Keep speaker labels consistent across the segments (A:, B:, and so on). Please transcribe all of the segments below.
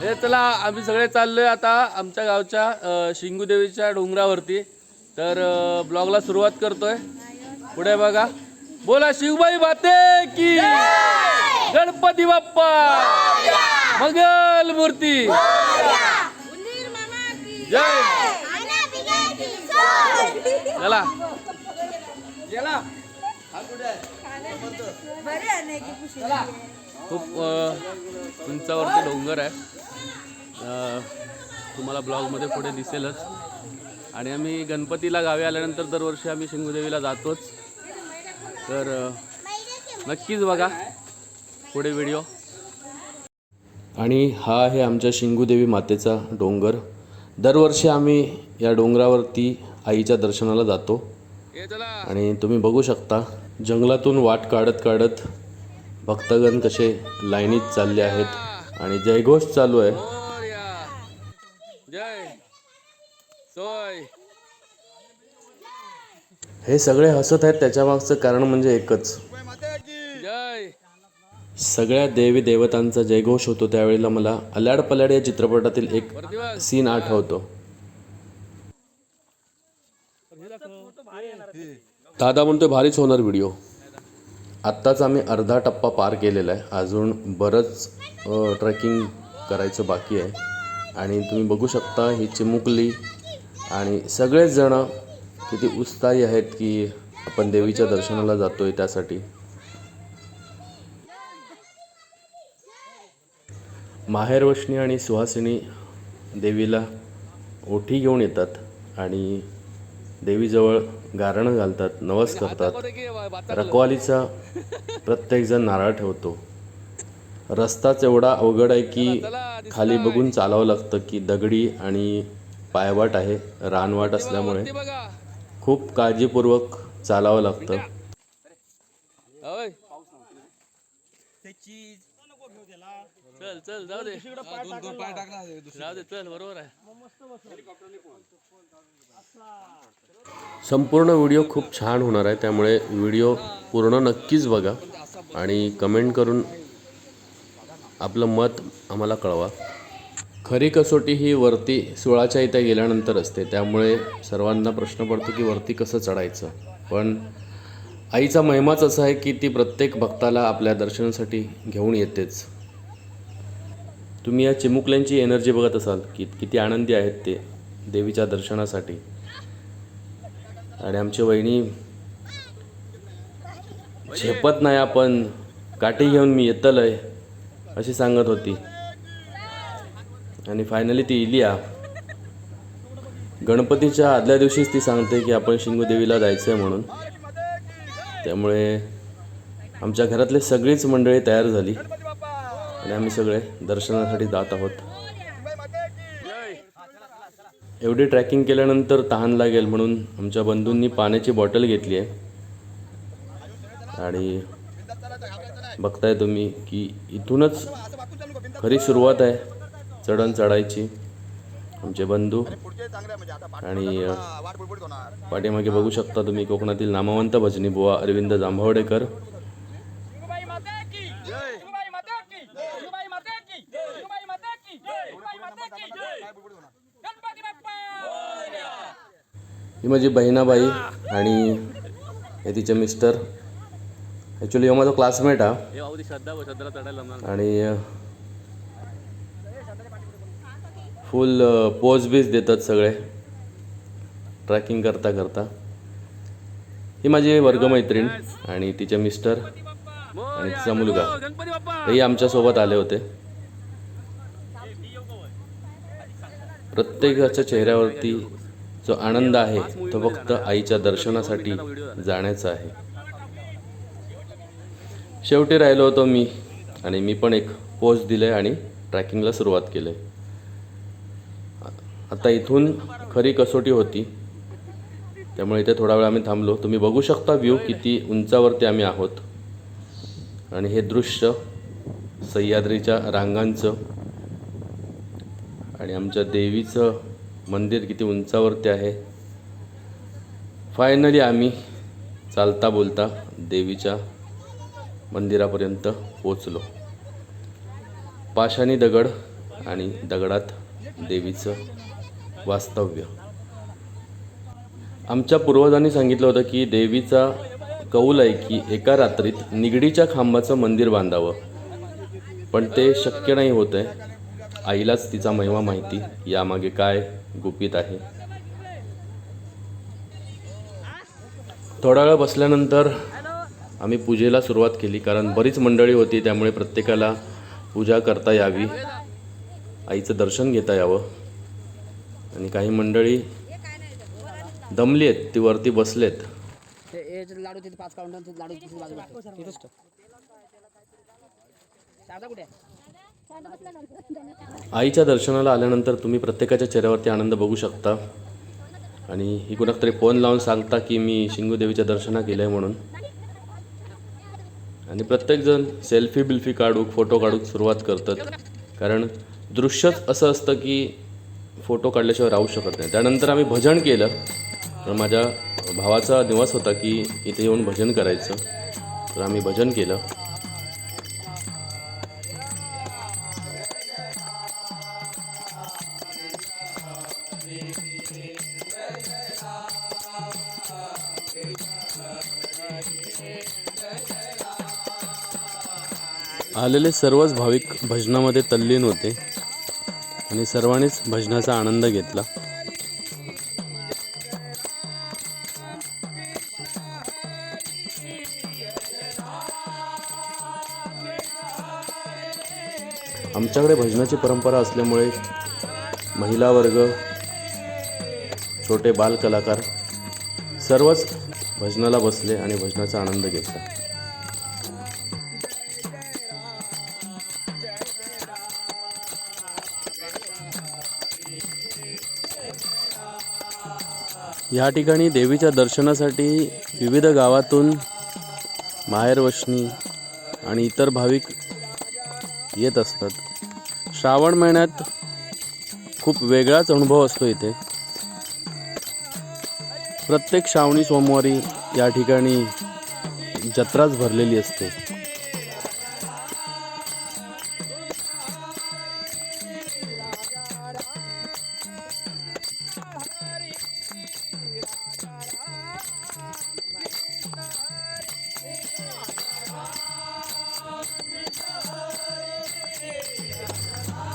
A: हे चला आम्ही सगळे चाललोय आता आमच्या गावच्या शिंगूदेवीच्या डोंगरावरती. तर ब्लॉगला सुरुवात करतोय. पुढे बघा. बोला शिवबाई माते की? गणपती बाप्पा! मंगल मूर्ती! जय! चला. खूप उंचावरती डोंगर आहे. तुम्हाला ब्लॉगमध्ये पुढे दिसेलच. आणि आम्ही गणपतीला गावी आल्यानंतर दरवर्षी आम्ही शिंगूदेवीला जातोच. तर नक्कीच बघा पुढे व्हिडिओ. आणि हा आहे आमच्या शिंगूदेवी मातेचा डोंगर. दरवर्षी आम्ही या डोंगरावरती आईच्या दर्शनाला जातो. आणि तुम्ही बघू शकता जंगलातून वाट काढत काढत भक्तगण कसे लाईनीत चालले आहेत आणि जयघोष चालू आहे. हे सगळे हसत आहेत त्याच्या मागचं कारण म्हणजे एकच. जय. सगळ्या देवी देवतांचा जयघोष होतो त्यावेळेला मला अल्याड पल्याड या चित्रपटातील एक सीन आठवतो. दादा म्हणतोय भारीच होणार व्हिडिओ आत्ताच आम्ही अर्धा टप्पा पार केलेला आहे. अजून बरंच ट्रेकिंग करायचं बाकी आहे. आणि तुम्ही बघू शकता ही चिमुकली आणि सगळेच जणं किती उत्साही आहेत की आपण देवीच्या दर्शनाला जातो आहे त्यासाठी माहेरवशनी आणि सुहासिनी देवीला ओठी घेऊन येतात आणि देवीजवळ गारणं घालतात नवस करतात. रखवालीचा प्रत्येकजण नारळ ठेवतो. रस्ताच एवढा अवघड आहे की खाली बघून चालावं लागतं की दगडी आणि पायवाट आहे रानवाट असल्यामुळे खूप काळजीपूर्वक चालावं लागतं. चल चल जाऊ दे. जाऊ दे चल बरोबर आहे. संपूर्ण व्हिडिओ खूप छान होणार आहे त्यामुळे व्हिडिओ पूर्ण नक्कीच बघा आणि कमेंट करून आपलं मत आम्हाला कळवा. खरी कसोटी ही वरती सुळाच्या इथे गेल्यानंतर असते त्यामुळे सर्वांना प्रश्न पडतो की वरती कसं चढायचं. पण आईचा महिमाच असा आहे की ती प्रत्येक भक्ताला आपल्या दर्शनासाठी घेऊन येतेच. तुम्ही या चिमुकल्यांची एनर्जी बघत असाल की किती आनंदी आहेत ते देवीच्या दर्शनासाठी. आणि आमची वहिनी झेपत नाही आपण काठी घेऊन मी येतलय अशी सांगत होती. आणि फायनली ती इलिया गणपतीच्या आदल्या दिवशीच ती सांगते की आपण शिंगूदेवीला जायचं आहे म्हणून. त्यामुळे आमच्या घरातले सगळीच मंडळी तयार झाली. आणि आम्ही सगळे दर्शनासाठी जात आहोत. एवढी ट्रॅकिंग केल्यानंतर तहान लागेल म्हणून आमच्या बंधूंनी पाण्याची बॉटल घेतली आहे. आणि बघताय तुम्ही की इथूनच खरी सुरुवात आहे चढण चढायची. आमचे बंधू आणि पाठीमागे बघू शकता तुम्ही कोकणातील नामवंत भजनी बुवा अरविंद जांभवडेकर
B: शिवबाई माता की शिवबाई माता की शिवबाई माता की शिवबाई माता की शिवबाई माता की गणपती बाप्पा
A: ही माझी बहिणाबाई आणि हे तिचे मिस्टर. ॲक्च्युली हा माझा क्लासमेट हा. आणि फुल पोज बीज देतात सगळे. ट्रॅकिंग करता करता. ही माझी वर्गमैत्रीण आणि तिचे मिस्टर आणि तिचा मुलगा. हेही आमच्यासोबत आले होते. प्रत्येकाच्या चेहऱ्यावरती जो आनंद आहे तो फक्त आईच्या दर्शनासाठी जाण्याचा आहे. शेवटी राहिलो होतो मी आणि मी पण एक पोस्ट दिले आणि ट्रॅकिंगला सुरुवात केलंय. आता इथून खरी कसोटी होती. त्यामुळे इथे थोडा वेळ आम्ही थांबलो. तुम्ही बघू शकता व्ह्यू किती उंचावरती आम्ही आहोत. आणि हे दृश्य सह्याद्रीच्या रांगांचं आणि आमच्या देवीचं मंदिर किती उंचावरती आहे? फायनली आम्ही चालता बोलता देवीच्या मंदिरापर्यंत पोचलो पाषाणी दगड आणि दगडात देवीचं वास्तव्य. आमच्या पूर्वजांनी सांगितलं होतं की देवीचा कौल आहे की एका रात्रीत निगडीच्या खांबाचं मंदिर बांधावं. पण ते शक्य नाही होत आहे आईलाच तिचा महिमा माहिती. यामागे काय गुपित आहे? थोडा वेळ बसल्यानंतर आम्ही पूजेला सुरुवात केली कारण बरीच मंडळी होती त्यामुळे प्रत्येकाला पूजा करता यावी. आईचं दर्शन घेता यावं. आणि काही मंडळी दमली आहेत ती वरती बसलेत.
C: हे लाडू तिथे पाच काउंटर लाडू तिथे बाजूला कुठे?
A: आईच्या दर्शनाला आल्यानंतर तुम्ही प्रत्येकाच्या चेहऱ्यावरती आनंद बघू शकता. आणि ही कुणातरी फोन लावून सांगता की मी शिंगूदेवीच्या दर्शना केलं आहे म्हणून. आणि प्रत्येकजण सेल्फी बिल्फी काढूक फोटो काढूक सुरुवात करतात. कारण दृश्यच असं असतं की फोटो काढल्याशिवाय राहू शकत नाही. त्यानंतर आम्ही भजन केलं. तर माझ्या भावाचा दिवस होता की इथे येऊन भजन करायचं. तर आम्ही भजन केलं. आलेले सर्वच भाविक भजनामध्ये तल्लीन होते आणि सर्वांनीच भजनाचा आनंद घेतला. आमच्याकडे भजनाची परंपरा असल्यामुळे महिला वर्ग छोटे बाल कलाकार सर्वच भजनाला बसले आणि भजनाचा आनंद घेतला. या ठिकाणी देवीच्या दर्शनासाठी विविध गावातून माहेरवशनी आणि इतर भाविक येत असतात. श्रावण महिन्यात खूप वेगळाच अनुभव असतो इथे. प्रत्येक श्रावणी सोमवारी या ठिकाणी जत्राच भरलेली असते.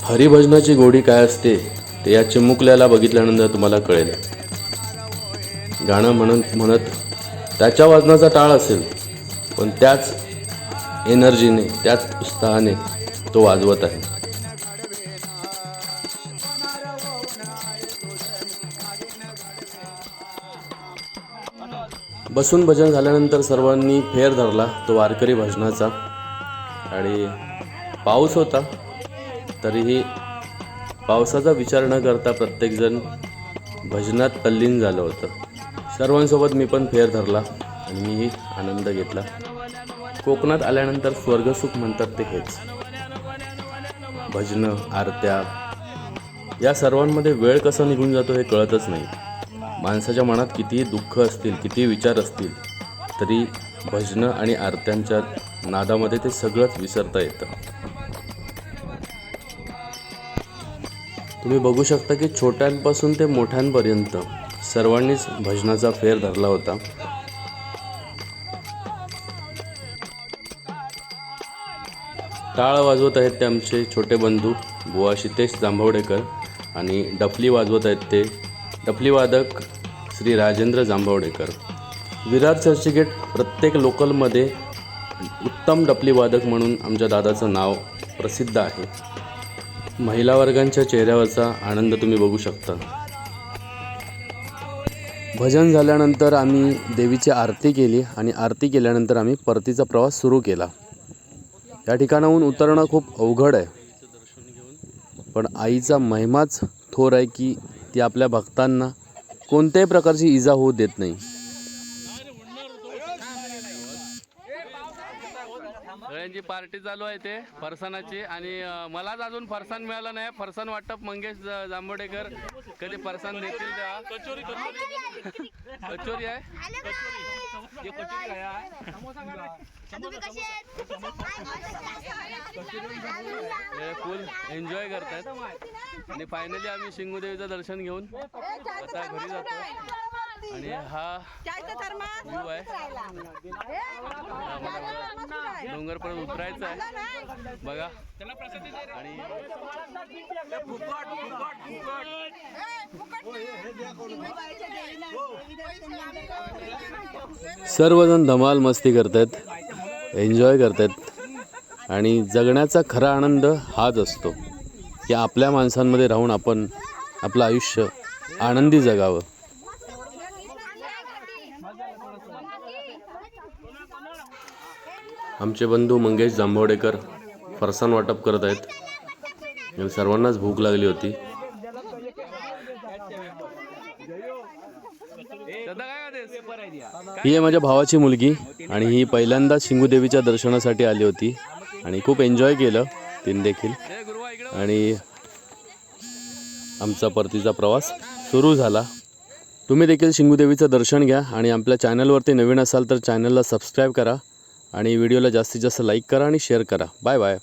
A: हरिभजनाची गोडी काय असते ते या चिमुकल्याला बघितल्यानंतर तुम्हाला कळेल. गाणं म्हणत म्हणत त्याच्या वाजनाचा टाळ असेल पण त्याच एनर्जीने त्याच उत्साहाने तो वाजवत आहे. बसून भजन झाल्यानंतर सर्वांनी फेर धरला तो वारकरी भजनाचा. आणि पाऊस होता तरीही पावसाचा विचार न करता प्रत्येकजण भजनात तल्लीन झालं होतं. सर्वांसोबत मी पण फेर धरला आणि मीही आनंद घेतला. कोकणात आल्यानंतर स्वर्गसुख म्हणतात ते हेच. भजनं आरत्या या सर्वांमध्ये वेळ कसा निघून जातो हे कळतच नाही. माणसाच्या मनात कितीही दुःख असतील कितीही विचार असतील तरी भजनं आणि आरत्यांच्या नादामध्ये ते सगळंच विसरता येतं. तुम्ही बघू शकता की छोट्यांपासून ते मोठ्यांपर्यंत सर्वांनीच भजनाचा फेर धरला होता. टाळ वाजवत आहेत ते आमचे छोटे बंधू बुवा शितेश जांभवडेकर आणि डफली वाजवत आहेत ते डफली वादक श्री राजेंद्र जांभवडेकर. विरार चर्चगेट प्रत्येक लोकलमध्ये उत्तम डफली वादक म्हणून आमच्या दादाचं नाव प्रसिद्ध आहे. महिला वर्गांच्या चेहऱ्यावरचा आनंद तुम्ही बघू शकता. भजन झाल्यानंतर आम्ही देवीची आरती केली आणि आरती केल्यानंतर आम्ही परतीचा प्रवास सुरू केला. या ठिकाणाहून उतरणं खूप अवघड आहे. पण आईचा महिमाच थोर आहे की ती आपल्या भक्तांना कोणत्याही प्रकारची इजा होऊ देत नाही. पार्टी चालू आहे ते फरसाणाची. आणि मलाच अजून फरसाण मिळालं नाही. फरसाण वाटप मंगेश जांभोडेकर कधी फरसाण देतील तेव्हा. कचोरी कचोरी. आहे? हे फुल एन्जॉय करतायत आणि फायनली आम्ही शिंगूदेवीचं दर्शन घेऊन आता घरी जातो. आणि हा आहे. डोंगर परत उतरायचा आहे. बघा. आणि सर्वजण धमाल मस्ती करतात एन्जॉय करतात आणि जगण्याचा खरा आनंद हाच असतो की आपल्या माणसांमध्ये राहून आपण आपलं आयुष्य आनंदी जगावं. आमचे बंधू मंगेश जांभवडेकर फरसाण वाटप करत आहेत. आणि सर्वांनाच भूक लागली होती. ही आहे माझ्या भावाची मुलगी आणि ही पहिल्यांदा शिंगूदेवीच्या दर्शनासाठी आली होती आणि खूप एन्जॉय केलं तिने देखील. आणि आमचा परतीचा प्रवास सुरू झाला. तुम्ही देखील शिंगूदेवीचं दर्शन घ्या आणि आपल्या चॅनलवरती नवीन असाल तर चॅनलला सबस्क्राईब करा. आणि व्हिडिओला जास्तीत जास्त लाईक करा आणि शेअर करा. Bye bye.